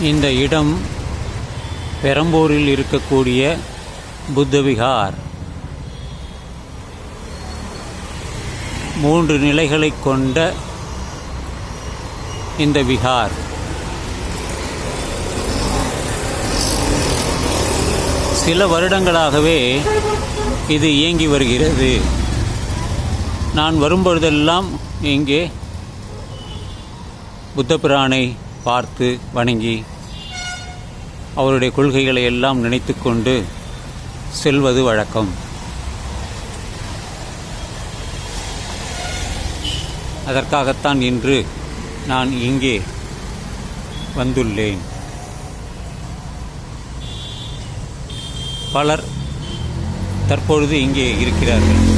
இந்த இடம் பெரம்பூரில் இருக்கக்கூடிய புத்தவிகார். மூன்று நிலைகளை கொண்ட இந்த விகார். சில வருடங்களாகவே இது இயங்கி வருகிறது. நான் வரும்பொழுதெல்லாம் இங்கே புத்தபிரானை பார்த்து வணங்கி அவருடைய கொள்கைகளை எல்லாம் நினைத்து கொண்டு செல்வது வழக்கம். அதற்காகத்தான் இன்று நான் இங்கே வந்துள்ளேன். பலர் தற்பொழுது இங்கே இருக்கிறார்கள்.